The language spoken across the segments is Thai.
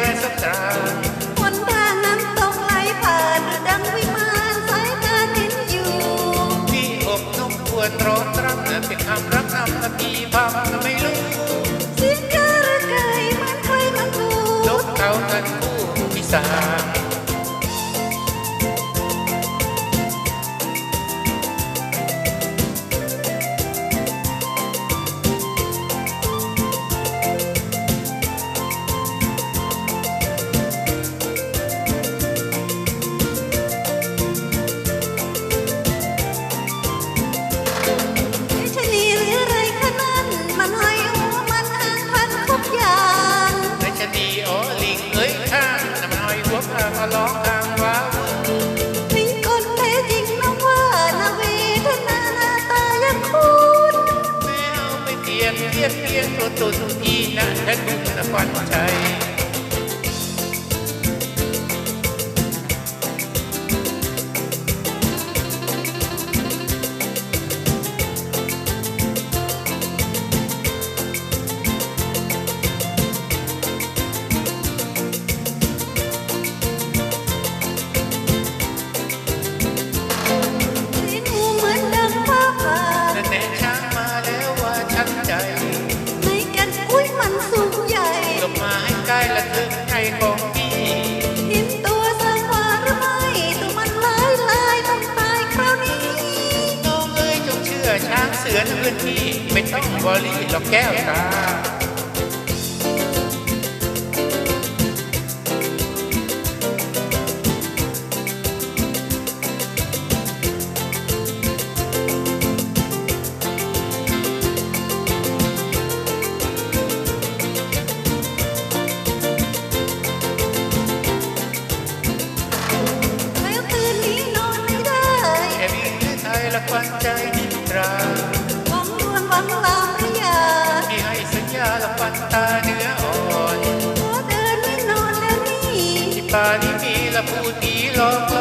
แวะสักตานทางน้นตกไหลผ่านดังวิมานสายตาติดอยู่ ที่อกนกควรร้อนรับเป็นคำรักนำนาทีพาไม่รู้ ยบเพียงตัวตุนอีนะแทนคุณนครชัย บอลี่หรอกแก้วตาแล้วคืนนี้นอนไม่ได้แค่บินหรือไทยละควันใจ ที่ป่านี้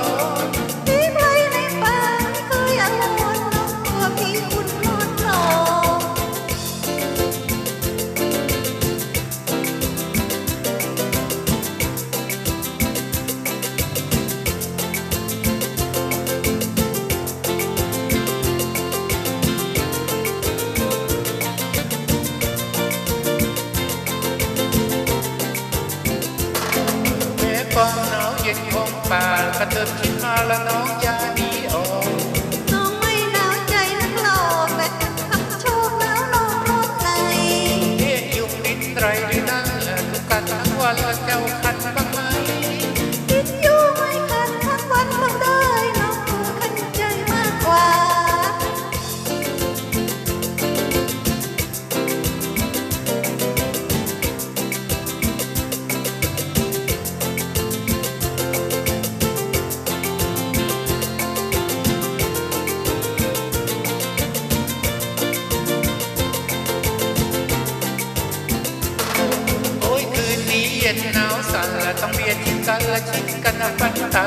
ากระเทิบขึ้นมาละน้องอยาหนีออกน้องไม่หนาวใจนักหลอกแต่ทำโชคแล้วน้องร้อนในเรียกยุงดินไรหรือนั่นแหละทุกกัน กันละชิดกันนะฟันตา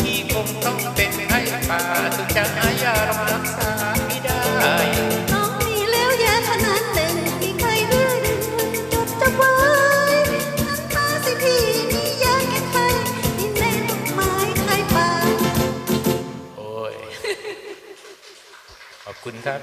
ที่คงต้องเป็นไข้ป่าถึงจะหายารักษาไม่ได้น้องมีแล้วแย่ขนาดหนึ่งที่ใครเรื่อยดึงจดจะไว้น้ำตาสิพี่นี่ยาแก้ไขที่ในลูกไม้ใครป่าโอ้ย ขอบคุณครับ